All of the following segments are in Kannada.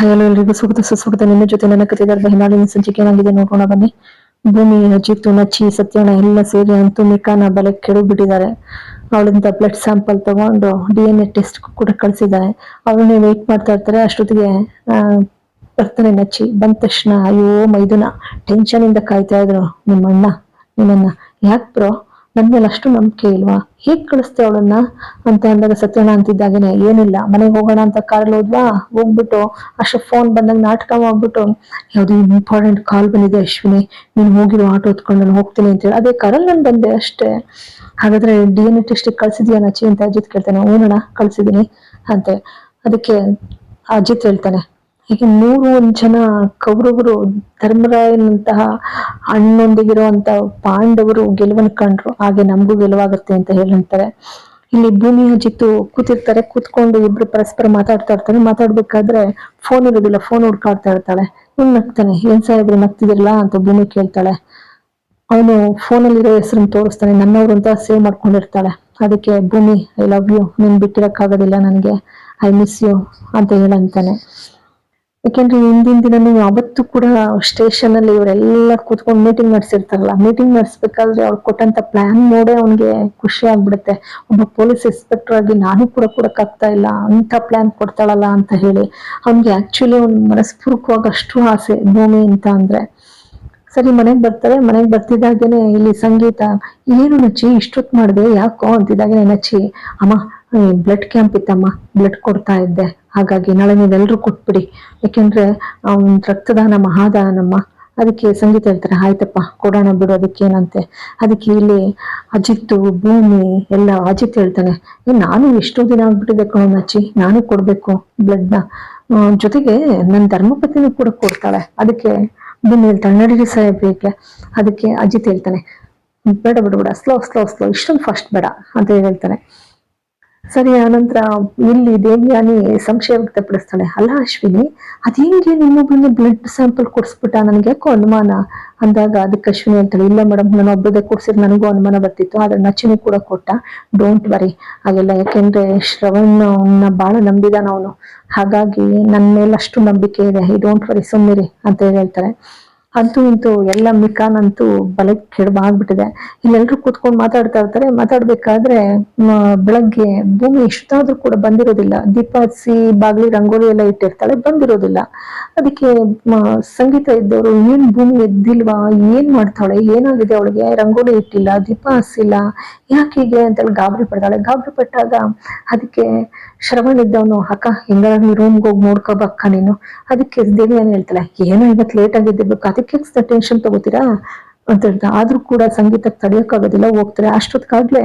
ಹಾಯಲು ಎಲ್ಲರಿಗೂ ಸುಖದ ಸುಸ್ವಾಗತ ನಿಮ್ಮ ಜೊತೆ ನನ್ನ ಕಥೆಗಾರದ ಹಿನಾಳಿನ ಸಂಚಿಕೆ ಏನಾಗಿದೆ ನೋಡೋಣ, ಬನ್ನಿ. ಭೂಮಿ ಅಜಿತ್ತು ನಚ್ಚಿ, ಸತ್ಯನ ಎಲ್ಲ ಸೇರಿ ಅಂತೂ ಮಿಕಾನ ಬಲೆ ಕೆಡು ಬಿಟ್ಟಿದ್ದಾರೆ ಅವಳಿಂದ ಬ್ಲಡ್ ಸ್ಯಾಂಪಲ್ ತಗೊಂಡು ಡಿ ಎನ್ ಎ ಟೆಸ್ಟ್ ಕೂಡ ಕಳಿಸಿದ್ದಾರೆ ಅವಳನ್ನೇ ವೇಟ್ ಮಾಡ್ತಾ ಇರ್ತಾರೆ. ಅಷ್ಟೊತ್ತಿಗೆ ಬರ್ತಾನೆ ನಚ್ಚಿ ಬಂದ ತಕ್ಷಣ, ಅಯ್ಯೋ, ಮೈದುನ ಟೆನ್ಷನ್ ಇಂದ ಕಾಯ್ತಾ ಇದ್ರು ನಿಮ್ಮ ಅಣ್ಣ ನಿಮ್ಮನ್ನ. ಯಾಕೆ ಬ್ರೋ ನನ್ ಮೇಲೆ ಅಷ್ಟು ನಂಬಿಕೆ ಇಲ್ವಾ? ಹೇಗ್ ಕಳಿಸ್ತೆ ಅವಳನ್ನ? ಅಂತ ಅಂದಾಗ ಸತ್ಯಣ್ಣ ಅಂತಿದ್ದಾಗೇನೆ, ಏನಿಲ್ಲ, ಮನೆಗೆ ಹೋಗೋಣ ಅಂತ ಕಾರಲ್ಲಿ ಹೋದ್ವಾ? ಹೋಗ್ಬಿಟ್ಟು ಅಷ್ಟು ಫೋನ್ ಬಂದಾಗ ನಾಟಕ ಮಾಡ್ಬಿಟ್ಟು, ಯಾವ್ದು ಇಂಪಾರ್ಟೆಂಟ್ ಕಾಲ್ ಬಂದಿದೆ ಅಶ್ವಿನಿ, ನೀನು ಹೋಗಿರೋ ಆಟೋ ಹೊತ್ಕೊಂಡು, ನಾನು ಹೋಗ್ತೀನಿ ಅಂತೇಳಿ ಅದೇ ಕಾರಲ್ಲಿ ನಾನು ಬಂದೆ ಅಷ್ಟೇ. ಹಾಗಾದ್ರೆ ಡಿ ಎನ್ ಎ ಟೆಸ್ಟ್ ಕಳ್ಸಿದ್ಯಾ ನಚಿ ಅಂತ ಅಜಿತ್ ಕೇಳ್ತಾನೆ. ಹೂನಣ್ಣ ಕಳ್ಸಿದೀನಿ ಅಂತೆ. ಅದಕ್ಕೆ ಅಜಿತ್ ಹೇಳ್ತಾನೆ. ಹೀಗೆ ನೂರು ಒಂದ್ ಜನ ಕೌರವರು ಧರ್ಮರಾಯನಂತಹ ಅಣ್ಣೊಂದಿಗಿರುವಂತ ಪಾಂಡವರು ಗೆಲುವನ್ನು ಕಂಡ್ರು. ಹಾಗೆ ನಮಗೂ ಗೆಲುವಾಗುತ್ತೆ ಅಂತ ಹೇಳಂತಾರೆ. ಇಲ್ಲಿ ಭೂಮಿ ಅಜಿತ್ತು ಕೂತಿರ್ತಾರೆ. ಕೂತ್ಕೊಂಡು ಇಬ್ರು ಪರಸ್ಪರ ಮಾತಾಡ್ತಾ ಇರ್ತಾರೆ. ಮಾತಾಡ್ಬೇಕಾದ್ರೆ ಫೋನ್ ಇರೋದಿಲ್ಲ. ಫೋನ್ ಹುಡ್ಕಾಡ್ತಾ ಇರ್ತಾಳೆ. ಇವ್ನು ನಗ್ತಾನೆ. ಏನ್ ಸಾಹೇಬ್ರು ನಗ್ತಿದಿರಲ್ಲ ಅಂತ ಭೂಮಿ ಕೇಳ್ತಾಳೆ. ಅವನು ಫೋನಲ್ಲಿರೋ ಹೆಸರನ್ನು ತೋರಿಸ್ತಾನೆ. ನನ್ನವರು ಅಂತ ಸೇವ್ ಮಾಡ್ಕೊಂಡಿರ್ತಾಳೆ. ಅದಕ್ಕೆ, ಭೂಮಿ ಐ ಲವ್ ಯು ನೀನ್ ಬಿಟ್ಟಿರಕ್ಕಾಗೋದಿಲ್ಲ ನನಗೆ. ಐ ಮಿಸ್ ಯು ಅಂತ ಹೇಳಂತಾನೆ. ಯಾಕೆಂದ್ರೆ ಹಿಂದಿನ ದಿನ ಅವತ್ತು ಕೂಡ ಸ್ಟೇಷನ್ ಅಲ್ಲಿ ಇವರೆಲ್ಲ ಕೂತ್ಕೊಂಡು ಮೀಟಿಂಗ್ ನಡೆಸಿರ್ತಾರಲ್ಲ ಮೀಟಿಂಗ್ ನಡೆಸ್ಬೇಕಾದ್ರೆ ಅವ್ರು ಕೊಟ್ಟಂತ ಪ್ಲಾನ್ ನೋಡೇ ಅವ್ನಿಗೆ ಖುಷಿ ಆಗ್ಬಿಡುತ್ತೆ. ಒಬ್ಬ ಪೊಲೀಸ್ ಇನ್ಸ್ಪೆಕ್ಟರ್ ಆಗಿ ನಾನು ಕೂಡ ಕೊಡಕ್ಕಾಗ್ತಾ ಇಲ್ಲ ಅಂತ ಪ್ಲಾನ್ ಕೊಡ್ತಾಳಲ್ಲ ಅಂತ ಹೇಳಿ. ಅವ್ನಿಗೆ ಆಕ್ಚುಲಿ ಅವ್ನ್ ಮನಸ್ಪೂರ್ವಕವಾಗಿ ಅಷ್ಟು ಆಸೆ, ಭೂಮಿ ಅಂತ ಅಂದ್ರೆ. ಸರಿ, ಮನೆಗೆ ಬರ್ತಾರೆ, ಮನೆಗೆ ಬರ್ತಿದ್ದಾಗೇನೆ ಇಲ್ಲಿ ಸಂಗೀತ, ಏನು ನಚ್ಚಿ ಇಷ್ಟೊತ್ತು ಮಾಡಿದೆ, ಯಾಕೋ? ಅಂತಿದ್ದಾಗೇನೆ ನಚ್ಚಿ ಅಮ್ಮ ಬ್ಲಡ್ ಕ್ಯಾಂಪ್ ಇತ್ತಮ್ಮ. ಬ್ಲಡ್ ಕೊಡ್ತಾ ಇದ್ದೆ. ಹಾಗಾಗಿ ನಾಳೆ ನೀವೆಲ್ಲರೂ ಕೊಟ್ಬಿಡಿ. ಯಾಕೆಂದ್ರೆ ರಕ್ತದಾನ ಮಹಾದಾನಮ್ಮ. ಅದಕ್ಕೆ ಸಂಗೀತ ಹೇಳ್ತಾರೆ, ಆಯ್ತಪ್ಪ, ಕೊಡೋಣ ಬಿಡು, ಅದಕ್ಕೇನಂತೆ. ಅದಕ್ಕೆ ಇಲ್ಲಿ ಅಜಿತ್ತು, ಭೂಮಿ ಎಲ್ಲ ಅಜಿತ್ ಹೇಳ್ತಾನೆ, ಏ, ನಾನು ಎಷ್ಟೋ ದಿನ ಆಗ್ಬಿಟ್ಟಿದೆ ಕಣೋ ಅಚ್ಚಿ ನಾನು ಕೊಡ್ಬೇಕು ಬ್ಲಡ್ನ ಜೊತೆಗೆ ನನ್ನ ಧರ್ಮಪತಿನೂ ಕೂಡ ಕೊಡ್ತಾಳೆ. ಅದಕ್ಕೆ ಭೂಮಿ ಹೇಳ್ತಾಳೆ, ನಡೀರಿ ಸಾಹೇಬ್ರಿಗೆ ಅದಕ್ಕೆ ಅಜಿತ್ ಹೇಳ್ತಾನೆ, ಬೇಡ ಬಿಡು ಬೇಡ ಸ್ಲೋ ಸ್ಲೋ ಸ್ಲೋ ಇಷ್ಟೊಂದು ಫಸ್ಟ್ ಬೇಡ, ಅಂತ ಹೇಳ್ತಾನೆ. ಸರಿ, ಆನಂತರ ಇಲ್ಲಿ ದೇವ್ಯಾನಿ ಸಂಶಯ ವ್ಯಕ್ತಪಡಿಸ್ತಾಳೆ. ಅಲ್ಲ ಅಶ್ವಿನಿ ಅದೇಂಗೆ ನಿನ್ನೊಬ್ಬಳನ್ನ ಬ್ಲಡ್ ಸ್ಯಾಂಪಲ್ ಕೊಡ್ಸ್ಬಿಟ್ಟ? ನನ್ಗೆ ಯಾಕೋ ಅನುಮಾನ? ಅಂದಾಗ ಅದಕ್ಕೆ ಅಶ್ವಿನಿ ಅಂತೇಳಿ, ಇಲ್ಲ ಮೇಡಮ್ ನಾನು ಒಬ್ಬದೇ ಕೊಡ್ಸಿದ್ರೆ ನನಗೂ ಅನುಮಾನ ಬರ್ತಿತ್ತು, ಆದ್ರೆ ನಚನೆ ಕೂಡ ಕೊಟ್ಟ. ಡೋಂಟ್ ವರಿ ಹಾಗೆಲ್ಲ, ಯಾಕೆಂದ್ರೆ ಶ್ರವಣ್ ಬಹಳ ನಂಬಿದಾನ ಅವನು. ಹಾಗಾಗಿ ನನ್ನ ಮೇಲೆ ಅಷ್ಟು ನಂಬಿಕೆ ಇದೆ. ಐ ಡೋಂಟ್ ವರಿ ಸುಮ್ಮಿರಿ ಅಂತ ಹೇಳ್ತಾರೆ. ಅಂತೂ ಇಂತೂ ಎಲ್ಲ ಮಿಕಾನಂತೂ ಬಲೆ ಕೆಡಬಾಗ್ಬಿಟ್ಟಿದೆ ಇಲ್ಲೆಲ್ರೂ ಕೂತ್ಕೊಂಡು ಮಾತಾಡ್ತಾ ಇರ್ತಾರೆ. ಮಾತಾಡ್ಬೇಕಾದ್ರೆ ಬೆಳಗ್ಗೆ ಭೂಮಿ ಎಷ್ಟಾದ್ರೂ ಕೂಡ ಬಂದಿರೋದಿಲ್ಲ. ದೀಪ ಹಚ್ಚಿ ಬಾಗ್ಲಿ, ರಂಗೋಲಿ ಎಲ್ಲ ಇಟ್ಟಿರ್ತಾಳೆ, ಬಂದಿರೋದಿಲ್ಲ. ಅದಕ್ಕೆ ಸಂಗೀತ ಇದ್ದವರು ಏನ್ ಭೂಮಿ ಎದ್ದಿಲ್ವಾ, ಏನ್ ಮಾಡ್ತಾಳೆ, ಏನಾಗಿದೆ ಅವಳಿಗೆ? ರಂಗೋಲಿ ಇಟ್ಟಿಲ್ಲ, ದೀಪ ಹಚ್ಚಿಲ್ಲ. ಯಾಕೆ ಹೀಗೆ ಅಂತೇಳಿ ಗಾಬರಿ ಪಡ್ತಾಳೆ. ಗಾಬರಿ ಪಟ್ಟಾಗ ಅದಕ್ಕೆ ಶ್ರವಣ್ ಇದ್ದವನು, ಅಕ್ಕ ಹೆಂಗಾರ ರೂಮ್ಗೆ ಹೋಗಿ ನೋಡ್ಕೋಬಕ್ಕ ನೀನು. ಅದಕ್ಕೆ ದೇವಿ ಅನ್ ಹೇಳ್ತಾಳೆ, ಏನೋ ಇವತ್ತು ಲೇಟ್ ಆಗಿದ್ದಿರ್ಬೇಕು ಅದಕ್ಕೆ ಟೆನ್ಷನ್ ತಗೋತೀರಾ? ಅಂತ ಹೇಳ್ತಾ, ಆದ್ರೂ ಕೂಡ ಸಂಗೀತಕ್ಕೆ ತಡೆಯೋಕ್ಕಾಗೋದಿಲ್ಲ, ಹೋಗ್ತಾರೆ. ಅಷ್ಟೊತ್ತಿಗಾಗ್ಲೇ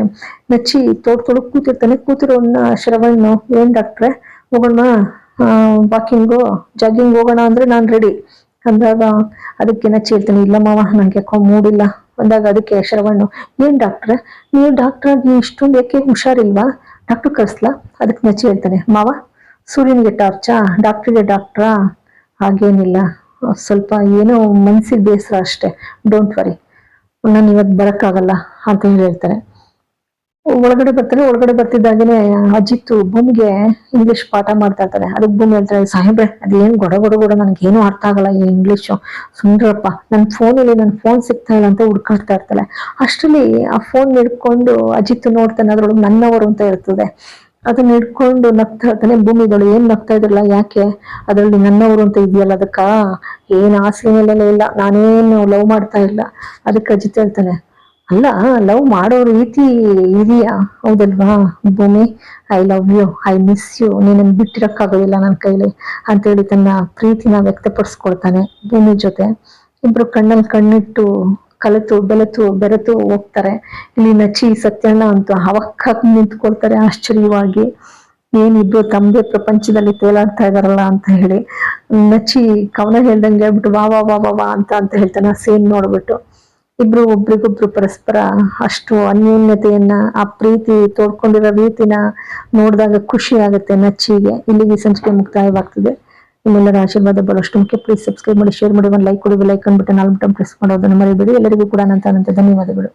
ನಚ್ಚಿ ತೋಡ್ ತೊಡಗ್ ಕೂತಿರ್ತಾನೆ. ಕೂತಿರೋನ್ನ ಶ್ರವಣ್ಣು, ಏನ್ ಡಾಕ್ಟ್ರೆ ಹೋಗೋಣ ವಾಕಿಂಗು ಜಾಗಿಂಗ್ ಹೋಗೋಣ ಅಂದ್ರೆ ನಾನ್ ರೆಡಿ ಅಂದಾಗ ಅದಕ್ಕೆ ನಚ್ಚಿ ಹೇಳ್ತಾನೆ, ಇಲ್ಲ ಮಾವ, ನಂಗೆ ಯಾಕೋ ಮೂಡಿಲ್ಲ. ಅಂದಾಗ ಅದಕ್ಕೆ ಶ್ರವಣ್ಣು, ಏನ್ ಡಾಕ್ಟ್ರೆ ನೀವು ಡಾಕ್ಟರ್ ಆಗಿ ಇಷ್ಟೊಂದು ಯಾಕೆ ಹುಷಾರಿಲ್ವಾ? ಡಾಕ್ಟರ್ ಕರ್ಸ್ಲಾ ಅದಕ್ಕೆ ನಚ್ಚಿ ಹೇಳ್ತಾನೆ, ಮಾವ, ಸೂರ್ಯನಿಗೆ ಟಾರ್ಚಾ ಡಾಕ್ಟ್ರಿಗೆ ಡಾಕ್ಟ್ರಾ ಹಾಗೇನಿಲ್ಲ. ಸ್ವಲ್ಪ ಏನೋ ಮನ್ಸಿಗೆ ಬೇಸರ ಅಷ್ಟೇ. ಡೋಂಟ್ ವರಿ ನಾನು ಇವತ್ತು ಬರಕ್ಕಾಗಲ್ಲ ಅಂತ ಹೇಳಿ ಹೇಳ್ತಾರೆ. ಒಳಗಡೆ ಬರ್ತಾರೆ. ಒಳಗಡೆ ಬರ್ತಿದ್ದಾಗೇನೆ ಅಜಿತ್ತು ಭೂಮಿಗೆ ಇಂಗ್ಲಿಷ್ ಪಾಠ ಮಾಡ್ತಾ ಇರ್ತಾನೆ. ಅದಕ್ಕೆ ಭೂಮಿ ಹೇಳ್ತಾರೆ ಸಾಹೇಬ್ರೆ, ಅದೇನ್ ಗೊಡ ಗೊಡ ಗೊಡ ನನ್ಗೆ ಏನು ಅರ್ಥ ಆಗಲ್ಲ ಈ ಇಂಗ್ಲಿಷು ಸುಂದ್ರಪ್ಪ ನನ್ನ ಫೋನಲ್ಲಿ ನನ್ನ ಫೋನ್ ಸಿಗ್ತಾ ಇಲ್ಲ ಅಂತ ಹುಡ್ಕಾಡ್ತಾ ಇರ್ತಾಳೆ. ಅಷ್ಟರಲ್ಲಿ ಆ ಫೋನ್ ಹಿಡ್ಕೊಂಡು ಅಜಿತ್ ನೋಡ್ತಾನೆ. ಅದ್ರೊಳಗೆ ನನ್ನವರು ಅಂತ ಇರ್ತದೆ. ಅದನ್ನ ಹಿಡ್ಕೊಂಡು ನಗ್ತಾ ಇರ್ತಾನೆ. ಭೂಮಿಗಳು ಏನ್ ನಗ್ತಾ ಇದ್ರಲ್ಲ, ಯಾಕೆ? ಅದ್ರಲ್ಲಿ ನನ್ನವರು ಅಂತ ಇದೆಯಲ್ಲ ಅದಕ್ಕ? ಏನ್ ಆಸೆ ಇಲ್ಲ, ನಾನೇನು ಲವ್ ಮಾಡ್ತಾ ಇಲ್ಲ, ಅದಕ್ಕೆ ಅಜಿತ್ ಹೇಳ್ತಾನೆ, ಅಲ್ಲ ಲವ್ ಮಾಡೋ ರೀತಿ ಇದೆಯಾ? ಹೌದಲ್ವಾ, Bhoomi I love you I miss you ನೀನನ್ನು ಬಿಟ್ಟಿರಕ್ಕಾಗೋದಿಲ್ಲ ನನ್ನ ಕೈಲಿ, ಅಂತೇಳಿ ತನ್ನ ಪ್ರೀತಿನ ವ್ಯಕ್ತಪಡಿಸ್ಕೊಳ್ತಾನೆ ಭೂಮಿ ಜೊತೆ. ಇಬ್ರು ಕಣ್ಣಲ್ಲಿ ಕಣ್ಣಿಟ್ಟು ಕಲಿತು ಬೆಲೆತು ಬೆರೆತು ಹೋಗ್ತಾರೆ. ಇಲ್ಲಿ ನಚಿ ಸತ್ಯಣ್ಣ ಅಂತೂ ಅವಕ್ಕ ನಿಂತ್ಕೊಳ್ತಾರೆ ಆಶ್ಚರ್ಯವಾಗಿ. ಏನಿಬ್ರು ತಮ್ಮದೇ ಪ್ರಪಂಚದಲ್ಲಿ ತೇಲಾಡ್ತಾ ಇದಾರಲ್ಲ ಅಂತ ಹೇಳಿ, ನಚ್ಚಿ ಕವನ ಹೇಳ್ದಂಗೆ ಹೇಳ್ಬಿಟ್ಟು ವಾ ವಾ ವಾ ವಾ ಅಂತ ಅಂತ ಹೇಳ್ತಾನೆ ಸೇನ್ ನೋಡ್ಬಿಟ್ಟು. ಇಬ್ರು ಒಬ್ರಿಗೊಬ್ರು ಪರಸ್ಪರ ಅಷ್ಟು ಅನ್ಯೋನ್ಯತೆಯನ್ನ, ಆ ಪ್ರೀತಿ ತೋಡ್ಕೊಂಡಿರೋ ರೀತಿನ ನೋಡಿದಾಗ ಖುಷಿ ಆಗುತ್ತೆ ನಚ್ಚಿಗೆ. ಇಲ್ಲಿಗೆ ಸಂಚಿಕೆ ಮುಕ್ತಾಯವಾಗ್ತದೆ. ನಿಮ್ಮೆಲ್ಲರ ಆಶೀರ್ವಾದ ಬಹಳಷ್ಟು ಮುಖ್ಯ. ಪ್ಲೀಸ್ ಸಬ್ಸ್ಕ್ರೈಬ್ ಮಾಡಿ ಶೇರ್ ಮಾಡಿ, ಒಂದು ಲೈಕ್ ಕೊಡಿ ಲೈಕ್ ಅಂದ್ಬಿಟ್ಟು ನಾಲ್ಕು ಪ್ರೆಸ್ ಮಾಡೋದನ್ನು ಮರಿಬೇಡಿ. ಎಲ್ಲರಿಗೂ ಕೂಡ ಅನಂತ ಧನ್ಯವಾದಗಳು.